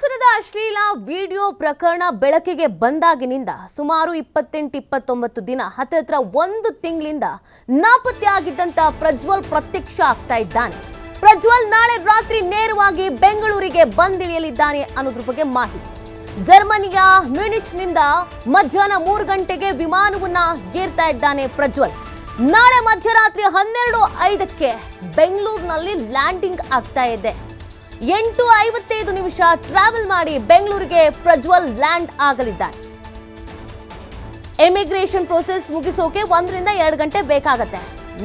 ಹಾಸನದ ಅಶ್ಲೀಲ ವಿಡಿಯೋ ಪ್ರಕರಣ ಬೆಳಕಿಗೆ ಬಂದಾಗಿನಿಂದ ಸುಮಾರು ಇಪ್ಪತ್ತೆಂಟು ಇಪ್ಪತ್ತೊಂಬತ್ತು ದಿನ ಹತ್ತಿರ ಒಂದು ತಿಂಗಳಿಂದ ನಾಪತ್ತೆ ಆಗಿದ್ದಂತ ಪ್ರಜ್ವಲ್ ಪ್ರತ್ಯಕ್ಷ ಆಗ್ತಾ ಇದ್ದಾನೆ. ಪ್ರಜ್ವಲ್ ನಾಳೆ ರಾತ್ರಿ ನೇರವಾಗಿ ಬೆಂಗಳೂರಿಗೆ ಬಂದಿಳಿಯಲಿದ್ದಾನೆ ಅನ್ನೋದ್ರ ಬಗ್ಗೆ ಮಾಹಿತಿ. ಜರ್ಮನಿಯ ಮ್ಯೂನಿಚ್ನಿಂದ ಮಧ್ಯಾಹ್ನ ಮೂರು ಗಂಟೆಗೆ ವಿಮಾನವನ್ನ ಏರ್ತಾ ಇದ್ದಾನೆ ಪ್ರಜ್ವಲ್. ನಾಳೆ ಮಧ್ಯರಾತ್ರಿ ಹನ್ನೆರಡು ಐದಕ್ಕೆ ಬೆಂಗಳೂರಿನಲ್ಲಿ ಲ್ಯಾಂಡಿಂಗ್ ಆಗ್ತಾ ಇದೆ. ಎಂಟು ಐವತ್ತೈದು ನಿಮಿಷ ಟ್ರಾವೆಲ್ ಮಾಡಿ ಬೆಂಗಳೂರಿಗೆ ಪ್ರಜ್ವಲ್ ಲ್ಯಾಂಡ್ ಆಗಲಿದ್ದಾರೆ ಇಮಿಗ್ರೇಷನ್ ಪ್ರೋಸೆಸ್ ಮುಗಿಸೋಕೆ ಒಂದರಿಂದ ಎರಡು ಗಂಟೆ ಬೇಕಾಗತ್ತೆ.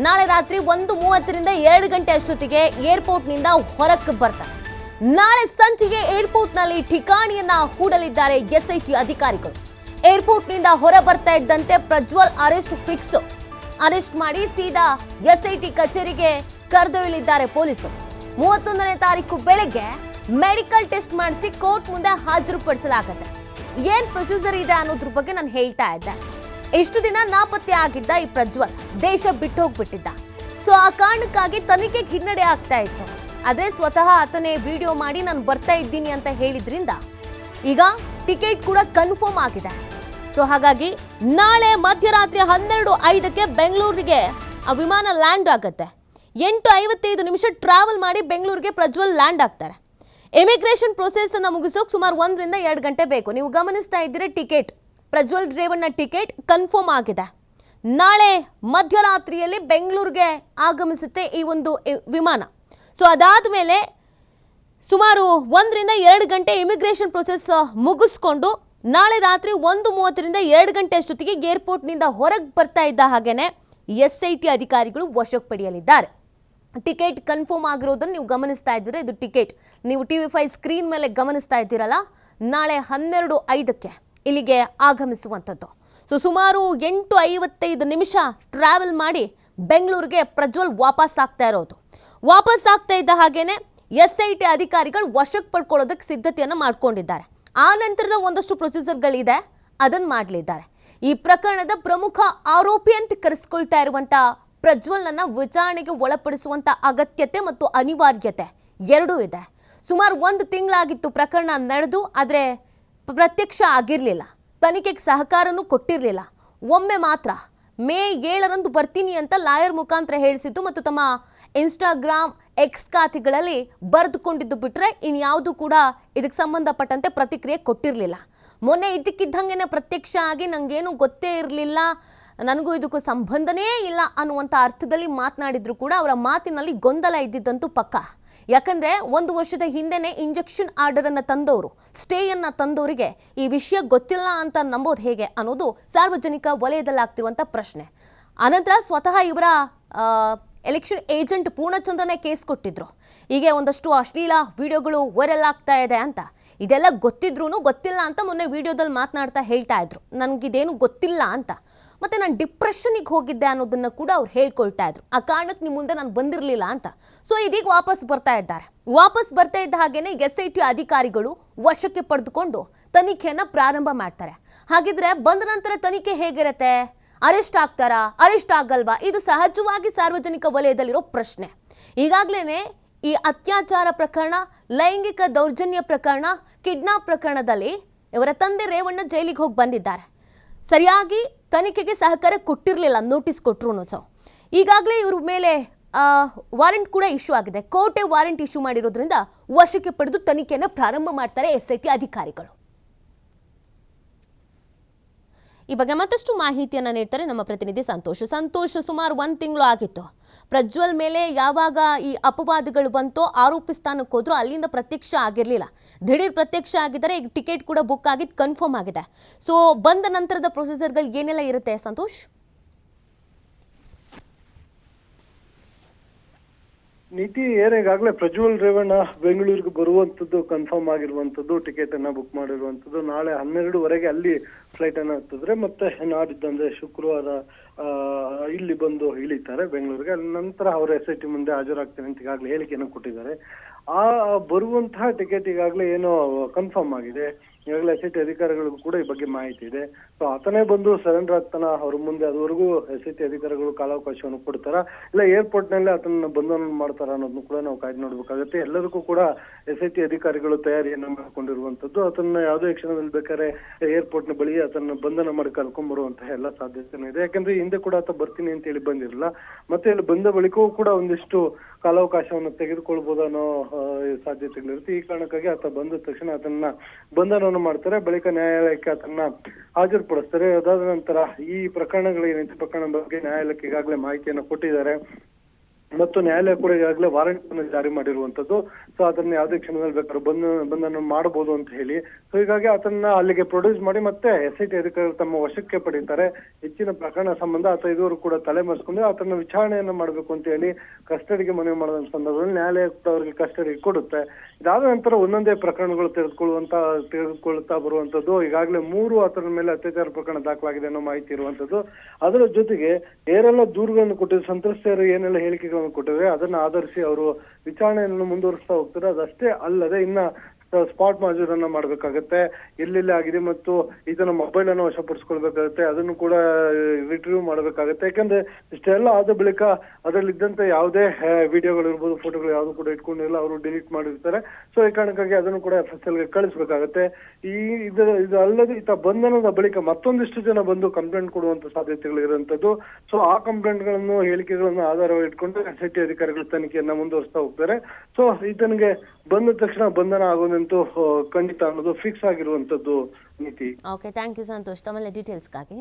ನಾಳೆ ರಾತ್ರಿ ಒಂದು ಮೂವತ್ತರಿಂದ ಎರಡು ಗಂಟೆ ಅಷ್ಟೊತ್ತಿಗೆ ಏರ್ಪೋರ್ಟ್ನಿಂದ ಹೊರಕ್ಕೆ ಬರ್ತಾರೆ ನಾಳೆ ಸಂಜೆಗೆ ಏರ್ಪೋರ್ಟ್ನಲ್ಲಿ ಠಿಕಾಣಿಯನ್ನ ಹೂಡಲಿದ್ದಾರೆ ಎಸ್ಐಟಿ ಅಧಿಕಾರಿಗಳು. ಏರ್ಪೋರ್ಟ್ನಿಂದ ಹೊರ ಬರ್ತಾ ಇದ್ದಂತೆ ಪ್ರಜ್ವಲ್ ಅರೆಸ್ಟ್ ಫಿಕ್ಸ್ ಅರೆಸ್ಟ್ ಮಾಡಿ ಸೀದಾ ಎಸ್ಐಟಿ ಕಚೇರಿಗೆ ಕರೆದೊಯ್ಯಲಿದ್ದಾರೆ ಪೊಲೀಸರು. ಮೂವತ್ತೊಂದನೇ ತಾರೀಕು ಬೆಳಗ್ಗೆ ಮೆಡಿಕಲ್ ಟೆಸ್ಟ್ ಮಾಡಿಸಿ ಕೋರ್ಟ್ ಮುಂದೆ ಹಾಜರುಪಡಿಸಲಾಗುತ್ತೆ. ಏನ್ ಪ್ರೊಸೀಜರ್ ಇದೆ ಅನ್ನೋದ್ರ ಬಗ್ಗೆ ನಾನು ಹೇಳ್ತಾ ಇದ್ದೆ. ಇಷ್ಟು ದಿನ ನಾಪತ್ತೆ ಆಗಿದ್ದ ಈ ಪ್ರಜ್ವಲ್ ದೇಶ ಬಿಟ್ಟು ಹೋಗ್ಬಿಟ್ಟಿದ್ದ. ಸೊ ಆ ಕಾರಣಕ್ಕಾಗಿ ತನಿಖೆಗೆ ಹಿನ್ನಡೆ ಆಗ್ತಾ ಇತ್ತು. ಅದೇ ಸ್ವತಃ ಆತನೇ ವಿಡಿಯೋ ಮಾಡಿ ನಾನು ಬರ್ತಾ ಇದ್ದೀನಿ ಅಂತ ಹೇಳಿದ್ರಿಂದ ಈಗ ಟಿಕೆಟ್ ಕೂಡ ಕನ್ಫರ್ಮ್ ಆಗಿದೆ. ಸೊ ಹಾಗಾಗಿ ನಾಳೆ ಮಧ್ಯರಾತ್ರಿ ಹನ್ನೆರಡು ಐದಕ್ಕೆ ಬೆಂಗಳೂರಿಗೆ ಆ ವಿಮಾನ ಲ್ಯಾಂಡ್ ಆಗುತ್ತೆ. ಎಂಟು ಐವತ್ತೈದು ನಿಮಿಷ ಟ್ರಾವೆಲ್ ಮಾಡಿ ಬೆಂಗಳೂರಿಗೆ ಪ್ರಜ್ವಲ್ ಲ್ಯಾಂಡ್ ಆಗ್ತಾರೆ ಇಮಿಗ್ರೇಷನ್ ಪ್ರೊಸೆಸನ್ನು ಮುಗಿಸೋಕೆ ಸುಮಾರು ಒಂದರಿಂದ ಎರಡು ಗಂಟೆ ಬೇಕು. ನೀವು ಗಮನಿಸ್ತಾ ಇದ್ದೀರಾ, ticket. Prajwal Revanna ticket confirm ಆಗಿದೆ. ನಾಳೆ ಮಧ್ಯರಾತ್ರಿಯಲ್ಲಿ ಬೆಂಗಳೂರಿಗೆ ಆಗಮಿಸುತ್ತೆ ಈ ಒಂದು ವಿಮಾನ. ಸೊ ಅದಾದ ಮೇಲೆ ಸುಮಾರು ಒಂದರಿಂದ ಎರಡು ಗಂಟೆ ಇಮಿಗ್ರೇಷನ್ ಪ್ರೊಸೆಸ್ ಮುಗಿಸ್ಕೊಂಡು ನಾಳೆ ರಾತ್ರಿ ಒಂದು ಮೂವತ್ತರಿಂದ ಎರಡು ಗಂಟೆ ಅಷ್ಟೊತ್ತಿಗೆ ಏರ್ಪೋರ್ಟ್ನಿಂದ ಹೊರಗೆ ಬರ್ತಾ ಇದ್ದ ಹಾಗೇನೆ ಎಸ್ ಐ ಟಿ ಅಧಿಕಾರಿಗಳು ವಶಕ್ಕೆ ಪಡೆಯಲಿದ್ದಾರೆ. ಟಿಕೆಟ್ ಕನ್ಫರ್ಮ್ ಆಗಿರೋದನ್ನು ನೀವು ಗಮನಿಸ್ತಾ ಇದ್ದೀರಾ? ಇದು ಟಿಕೆಟ್. ನೀವು ಟಿ ವಿ ಫೈವ್ ಸ್ಕ್ರೀನ್ ಮೇಲೆ ಗಮನಿಸ್ತಾ ಇದ್ದೀರಲ್ಲ, ನಾಳೆ ಹನ್ನೆರಡು ಐದಕ್ಕೆ ಇಲ್ಲಿಗೆ ಆಗಮಿಸುವಂಥದ್ದು. ಸೊ ಸುಮಾರು ಎಂಟು ಐವತ್ತೈದು ನಿಮಿಷ ಟ್ರಾವೆಲ್ ಮಾಡಿ ಬೆಂಗಳೂರಿಗೆ ಪ್ರಜ್ವಲ್ ವಾಪಸ್ ಆಗ್ತಾ ಇರೋದು. ವಾಪಸ್ ಆಗ್ತಾ ಇದ್ದ ಹಾಗೇನೆ ಎಸ್ ಐ ಟಿ ಅಧಿಕಾರಿಗಳು ವಶಕ್ಕೆ ಪಡ್ಕೊಳ್ಳೋದಕ್ಕೆ ಸಿದ್ಧತೆಯನ್ನು ಮಾಡ್ಕೊಂಡಿದ್ದಾರೆ. ಆ ನಂತರದ ಒಂದಷ್ಟು ಪ್ರೊಸೀಜರ್ಗಳಿದೆ ಅದನ್ನು ಮಾಡಲಿದ್ದಾರೆ. ಈ ಪ್ರಕರಣದ ಪ್ರಮುಖ ಆರೋಪಿ ಅಂತ ಕರೆಸ್ಕೊಳ್ತಾ ಇರುವಂತ ಪ್ರಜ್ವಲ್ನನ್ನ ವಿಚಾರಣೆಗೆ ಒಳಪಡಿಸುವಂತ ಅಗತ್ಯತೆ ಮತ್ತು ಅನಿವಾರ್ಯತೆ ಎರಡೂ ಇದೆ. ಸುಮಾರು ಒಂದು ತಿಂಗಳಾಗಿತ್ತು ಪ್ರಕರಣ ನಡೆದು, ಆದರೆ ಪ್ರತ್ಯಕ್ಷ ಆಗಿರಲಿಲ್ಲ. ತನಿಖೆಗೆ ಸಹಕಾರನೂ ಕೊಟ್ಟಿರಲಿಲ್ಲ. ಒಮ್ಮೆ ಮಾತ್ರ ಮೇ ಏಳರಂದು ಬರ್ತೀನಿ ಅಂತ ಲಾಯರ್ ಮುಖಾಂತರ ಹೇಳಿಸಿದ್ದು ಮತ್ತು ತಮ್ಮ ಇನ್ಸ್ಟಾಗ್ರಾಮ್ ಎಕ್ಸ್ ಖಾತೆಗಳಲ್ಲಿ ಬರೆದುಕೊಂಡಿದ್ದು ಬಿಟ್ಟರೆ ಇನ್ಯಾವುದೂ ಕೂಡ ಇದಕ್ಕೆ ಸಂಬಂಧಪಟ್ಟಂತೆ ಪ್ರತಿಕ್ರಿಯೆ ಕೊಟ್ಟಿರಲಿಲ್ಲ. ಮೊನ್ನೆ ಇದ್ದಕ್ಕಿದ್ದಂಗೆ ಪ್ರತ್ಯಕ್ಷ ಆಗಿ ನನಗೇನು ಗೊತ್ತೇ ಇರಲಿಲ್ಲ. ನನಗೂ ಇದಕ್ಕೂ ಸಂಬಂಧನೇ ಇಲ್ಲ ಅನ್ನುವಂಥ ಅರ್ಥದಲ್ಲಿ ಮಾತನಾಡಿದ್ರು ಕೂಡ ಅವರ ಮಾತಿನಲ್ಲಿ ಗೊಂದಲ ಇದ್ದಿದ್ದಂತೂ ಪಕ್ಕ. ಯಾಕಂದ್ರೆ ಒಂದು ವರ್ಷದ ಹಿಂದೆನೆ ಇಂಜೆಕ್ಷನ್ ಆರ್ಡರ್ ಅನ್ನ ತಂದವರು, ಸ್ಟೇಯನ್ನು ತಂದವರಿಗೆ ಈ ವಿಷಯ ಗೊತ್ತಿಲ್ಲ ಅಂತ ನಂಬೋದು ಹೇಗೆ ಅನ್ನೋದು ಸಾರ್ವಜನಿಕ ವಲಯದಲ್ಲಿ ಆಗ್ತಿರುವಂಥ ಪ್ರಶ್ನೆ. ಅನಂತರ ಸ್ವತಃ ಇವರ ಎಲೆಕ್ಷನ್ ಏಜೆಂಟ್ ಪೂರ್ಣಚಂದ್ರನೇ ಕೇಸ್ ಕೊಟ್ಟಿದ್ರು. ಹೀಗೆ ಒಂದಷ್ಟು ಅಶ್ಲೀಲ ವಿಡಿಯೋಗಳು ವೈರಲ್ ಆಗ್ತಾ ಇದೆ ಅಂತ. ಇದೆಲ್ಲ ಗೊತ್ತಿದ್ರೂ ಗೊತ್ತಿಲ್ಲ ಅಂತ ಮೊನ್ನೆ ವಿಡಿಯೋದಲ್ಲಿ ಮಾತನಾಡ್ತಾ ಹೇಳ್ತಾ ಇದ್ರು. ನನಗಿದೇನು ಗೊತ್ತಿಲ್ಲ ಅಂತ. ಮತ್ತೆ ನಾನು ಡಿಪ್ರೆಷನಿಗೆ ಹೋಗಿದ್ದೆ ಅನ್ನೋದನ್ನ ಕೂಡ ಅವ್ರು ಹೇಳ್ಕೊಳ್ತಾ ಇದ್ರು. ಆ ಕಾರಣಕ್ಕೆ ನಿಮ್ಮ ಮುಂದೆ ನಾನು ಬಂದಿರಲಿಲ್ಲ ಅಂತ. ಸೊ ಇದೀಗ ವಾಪಸ್ ಬರ್ತಾ ಇದ್ದಾರೆ. ವಾಪಸ್ ಬರ್ತಾ ಇದ್ದ ಹಾಗೇನೆ ಎಸ್ ಐ ಟಿ ಅಧಿಕಾರಿಗಳು ವಶಕ್ಕೆ ಪಡೆದುಕೊಂಡು ತನಿಖೆಯನ್ನ ಪ್ರಾರಂಭ ಮಾಡ್ತಾರೆ. ಹಾಗಿದ್ರೆ ಬಂದ ನಂತರ ತನಿಖೆ ಹೇಗಿರುತ್ತೆ? ಅರೆಸ್ಟ್ ಆಗ್ತಾರಾ? ಅರೆಸ್ಟ್ ಆಗಲ್ವಾ? ಇದು ಸಹಜವಾಗಿ ಸಾರ್ವಜನಿಕ ವಲಯದಲ್ಲಿರೋ ಪ್ರಶ್ನೆ. ಈಗಾಗಲೇ ಈ ಅತ್ಯಾಚಾರ ಪ್ರಕರಣ, ಲೈಂಗಿಕ ದೌರ್ಜನ್ಯ ಪ್ರಕರಣ, ಕಿಡ್ನಾಪ್ ಪ್ರಕರಣದಲ್ಲಿ ಇವರ ತಂದೆ ರೇವಣ್ಣ ಜೈಲಿಗೆ ಹೋಗಿ ಬಂದಿದ್ದಾರೆ. ಸರಿಯಾಗಿ ತನಿಖೆಗೆ ಸಹಕಾರ ಕೊಟ್ಟಿರಲಿಲ್ಲ ನೋಟಿಸ್ ಕೊಟ್ಟರು ಸೊ ಈಗಾಗಲೇ ಇವ್ರ ಮೇಲೆ ವಾರೆಂಟ್ ಕೂಡ ಇಶ್ಯೂ ಆಗಿದೆ. ಕೋರ್ಟೆ ವಾರೆಂಟ್ ಇಶ್ಯೂ ಮಾಡಿರೋದ್ರಿಂದ ವಶಕ್ಕೆ ಪಡೆದು ತನಿಖೆಯನ್ನು ಪ್ರಾರಂಭ ಮಾಡ್ತಾರೆ ಎಸ್ ಐ ಟಿ ಅಧಿಕಾರಿಗಳು. ಬಗ್ಗೆ ಮತ್ತಷ್ಟು ಮಾಹಿತಿಯನ್ನು ನೀಡ್ತಾರೆ ನಮ್ಮ ಪ್ರತಿನಿಧಿ ಸಂತೋಷ್. ಸಂತೋಷ್, ಸುಮಾರು ಒಂದು ತಿಂಗಳು ಆಗಿತ್ತು. ಪ್ರಜ್ವಲ್ ಮೇಲೆ ಯಾವಾಗ ಈ ಅಪವಾದಗಳು ಬಂತೋ ಆರೋಪಿ ಸ್ಥಾನಕ್ಕೆ ಹೋದ್ರು ಅಲ್ಲಿಂದ ಪ್ರತ್ಯಕ್ಷ ಆಗಿರಲಿಲ್ಲ. ದಿಢೀರ್ ಪ್ರತ್ಯಕ್ಷ ಆಗಿದ್ದಾರೆ, ಈಗ ಟಿಕೆಟ್ ಕೂಡ ಬುಕ್ ಆಗಿದ್ದು ಕನ್ಫರ್ಮ್ ಆಗಿದೆ. ಸೊ ಬಂದ ನಂತರದ ಪ್ರೊಸೀಜರ್ಗಳು ಏನೆಲ್ಲ ಇರುತ್ತೆ ಸಂತೋಷ್? ನೀತಿ ಏನೇಗಾಗಲೇ ಪ್ರಜ್ವಲ್ ರೇವಣ್ಣ ಬೆಂಗಳೂರಿಗೆ ಬರುವಂತದ್ದು ಕನ್ಫರ್ಮ್ ಆಗಿರುವಂತದ್ದು ಟಿಕೆಟ್ ಅನ್ನ ಬುಕ್ ಮಾಡಿರುವಂತದ್ದು, ನಾಳೆ ಹನ್ನೆರಡುವರೆಗೆ ಅಲ್ಲಿ ಫ್ಲೈಟ್ ಅನ್ನ ಹತ್ತಿದ್ರೆ ಮತ್ತೆ ನಾಡಿದ್ದಂದ್ರೆ ಶುಕ್ರವಾರ ಇಲ್ಲಿ ಬಂದು ಇಳಿತಾರೆ ಬೆಂಗಳೂರಿಗೆ. ನಂತರ ಅವರ ಎಸ್ ಐ ಟಿ ಮುಂದೆ ಹಾಜರಾಗ್ತಾರೆ ಅಂತ ಈಗಾಗಲೇ ಹೇಳಿಕೆಯನ್ನು ಕೊಟ್ಟಿದ್ದಾರೆ. ಆ ಬರುವಂತಹ ಟಿಕೆಟ್ ಈಗಾಗಲೇ ಏನೋ ಕನ್ಫರ್ಮ್ ಆಗಿದೆ. ಈಗಾಗಲೇ ಎಸ್ ಐ ಟಿ ಅಧಿಕಾರಿಗಳಿಗೂ ಕೂಡ ಈ ಬಗ್ಗೆ ಮಾಹಿತಿ ಇದೆ. ಸೊ ಆತನೇ ಬಂದು ಸರೆಂಡರ್ ಆಗ್ತಾನ? ಅವ್ರ ಮುಂದೆ ಅದುವರೆಗೂ ಎಸ್ ಐ ಟಿ ಅಧಿಕಾರಿಗಳು ಕಾಲಾವಕಾಶವನ್ನು ಕೊಡ್ತಾರ? ಇಲ್ಲ ಏರ್ಪೋರ್ಟ್ನಲ್ಲಿ ಅದನ್ನ ಬಂಧನ ಮಾಡ್ತಾರ ಅನ್ನೋದನ್ನು ಕೂಡ ನಾವು ಕಾಯ್ದು ನೋಡ್ಬೇಕಾಗತ್ತೆ. ಎಲ್ಲದಕ್ಕೂ ಕೂಡ ಎಸ್ ಐ ಟಿ ಅಧಿಕಾರಿಗಳು ತಯಾರಿಯನ್ನು ಮಾಡಿಕೊಂಡಿರುವಂತದ್ದು ಅದನ್ನ ಯಾವುದೇ ಕ್ಷಣದಲ್ಲಿ ಬೇಕಾದ್ರೆ ಏರ್ಪೋರ್ಟ್ನ ಬಳಿ ಅದನ್ನ ಬಂಧನ ಮಾಡಿ ಕರ್ಕೊಂಡ್ ಬರುವಂತಹ ಎಲ್ಲ ಸಾಧ್ಯತೆನೂ ಇದೆ. ಯಾಕಂದ್ರೆ ಹಿಂದೆ ಕೂಡ ಆತ ಬರ್ತೀನಿ ಅಂತ ಹೇಳಿ ಬಂದಿರಲಿಲ್ಲ. ಮತ್ತೆ ಇಲ್ಲಿ ಬಂದ ಬಳಿಕವೂ ಕೂಡ ಒಂದಿಷ್ಟು ಕಾಲಾವಕಾಶವನ್ನು ಆ, ಸಾಧ್ಯತೆಗಳಿರುತ್ತೆ. ಈ ಕಾರಣಕ್ಕಾಗಿ ಆತ ಬಂದ ತಕ್ಷಣ ಆತನ ಬಂಧನವನ್ನು ಮಾಡ್ತಾರೆ, ಬಳಿಕ ನ್ಯಾಯಾಲಯಕ್ಕೆ ಆತನ ಹಾಜರುಪಡಿಸ್ತಾರೆ. ಅದಾದ ನಂತರ ಈ ಪ್ರಕರಣಗಳು ಏನೈತೆ ಪ್ರಕರಣ ಬಗ್ಗೆ ನ್ಯಾಯಾಲಯಕ್ಕೆ ಈಗಾಗಲೇ ಮಾಹಿತಿಯನ್ನು ಕೊಟ್ಟಿದ್ದಾರೆ. ಮತ್ತು ನ್ಯಾಯಾಲಯ ಕೂಡ ಈಗಾಗಲೇ ವಾರಂಟ್ ಅನ್ನು ಜಾರಿ ಮಾಡಿರುವಂತದ್ದು ಸೊ ಅದನ್ನ ಯಾವುದೇ ಕ್ಷಣದಲ್ಲಿ ಬೇಕಾದ್ರೂ ಬಂಧ ಬಂದನ್ನು ಮಾಡಬಹುದು ಅಂತ ಹೇಳಿ. ಸೊ ಹೀಗಾಗಿ ಅದನ್ನ ಅಲ್ಲಿಗೆ ಪ್ರೊಡ್ಯೂಸ್ ಮಾಡಿ ಮತ್ತೆ ಎಸ್ ಐ ಟಿ ಅಧಿಕಾರಿಗಳು ತಮ್ಮ ವಶಕ್ಕೆ ಪಡೀತಾರೆ. ಹೆಚ್ಚಿನ ಪ್ರಕರಣ ಸಂಬಂಧ ಆತ ಇದುವರೆಗೂ ಕೂಡ ತಲೆ ಮರೆಸ್ಕೊಂಡು ಆತನ ವಿಚಾರಣೆಯನ್ನು ಮಾಡಬೇಕು ಅಂತ ಹೇಳಿ ಕಸ್ಟಡಿಗೆ ಮನವಿ ಮಾಡಿದ ಸಂದರ್ಭದಲ್ಲಿ ನ್ಯಾಯಾಲಯ ಕೂಡ ಅವರಿಗೆ ಕಸ್ಟಡಿ ಕೊಡುತ್ತೆ. ಇದಾದ ನಂತರ ಒಂದೊಂದೇ ಪ್ರಕರಣಗಳು ತೆಗೆದುಕೊಳ್ಳುವಂತ ತೆಗೆದುಕೊಳ್ತಾ ಬರುವಂತದ್ದು ಈಗಾಗಲೇ ಮೂರು ಆತನ ಮೇಲೆ ಅತ್ಯಾಚಾರ ಪ್ರಕರಣ ದಾಖಲಾಗಿದೆ ಅನ್ನೋ ಮಾಹಿತಿ ಇರುವಂತದ್ದು ಅದರ ಜೊತೆಗೆ ಏರೆಲ್ಲ ದೂರುಗಳನ್ನು ಕೊಟ್ಟಿದ್ದು ಸಂತ್ರಸ್ತೆಯರು ಏನೆಲ್ಲ ಹೇಳಿಕೆಗಳನ್ನು ಕೊಟ್ಟಿದ್ರೆ ಅದನ್ನ ಆಧರಿಸಿ ಅವರು ವಿಚಾರಣೆಯನ್ನು ಮುಂದುವರಿಸ್ತಾ ಹೋಗ್ತಾರೆ. ಅದಷ್ಟೇ ಅಲ್ಲದೆ ಇನ್ನ ಸ್ಪಾಟ್ ಮಾಜೂರನ್ನ ಮಾಡ್ಬೇಕಾಗತ್ತೆ. ಎಲ್ಲೆಲ್ಲಿ ಆಗಿದೆ ಮತ್ತು ಇದನ್ನ ಮೊಬೈಲ್ ಅನ್ನು ವಶಪಡಿಸ್ಕೊಳ್ಬೇಕಾಗತ್ತೆ. ಅದನ್ನು ಕೂಡ ರಿಟ್ರೀವ್ ಮಾಡಬೇಕಾಗತ್ತೆ. ಯಾಕಂದ್ರೆ ಇಷ್ಟೆಲ್ಲ ಆದ ಬಳಿಕ ಅದರಲ್ಲಿದ್ದಂತ ಯಾವುದೇ ವಿಡಿಯೋಗಳು ಇರ್ಬೋದು ಫೋಟೋಗಳು ಯಾವ್ದು ಕೂಡ ಇಟ್ಕೊಂಡಿಲ್ಲ. ಅವರು ಡಿಲೀಟ್ ಮಾಡಿರ್ತಾರೆ. ಸೊ ಈ ಕಾರಣಕ್ಕಾಗಿ ಅದನ್ನು ಕೂಡ ಎಫ್ ಎಸ್ ಎಲ್ಗೆ ಕಳಿಸ್ಬೇಕಾಗತ್ತೆ. ಈ ಇದರ ಇದು ಅಲ್ಲದೆ ಈತ ಬಂಧನದ ಬಳಿಕ ಮತ್ತೊಂದಿಷ್ಟು ಜನ ಬಂದು ಕಂಪ್ಲೇಂಟ್ ಕೊಡುವಂತ ಸಾಧ್ಯತೆಗಳು ಇರುವಂತದ್ದು ಸೊ ಆ ಕಂಪ್ಲೇಂಟ್ಗಳನ್ನು ಹೇಳಿಕೆಗಳನ್ನು ಆಧಾರವಾಗಿ ಇಟ್ಕೊಂಡು ಎಸ್ ಐ ಟಿ ಅಧಿಕಾರಿಗಳು ತನಿಖೆಯನ್ನ ಮುಂದುವರಿಸ್ತಾ ಹೋಗ್ತಾರೆ. ಸೊ ಈತನಿಗೆ ಬಂದ ತಕ್ಷಣ ಬಂಧನ ಆಗೋದಂತೂ ಆ, ಖಂಡಿತ ಅನ್ನೋದು ಫಿಕ್ಸ್ ಆಗಿರುವಂತದ್ದು ನೀತಿ. ಓಕೆ ಥ್ಯಾಂಕ್ ಯು ಸಂತೋಷ್ ತಮ್ಮಲ್ಲಿ ಡೀಟೇಲ್ಸ್ಗಾಗಿ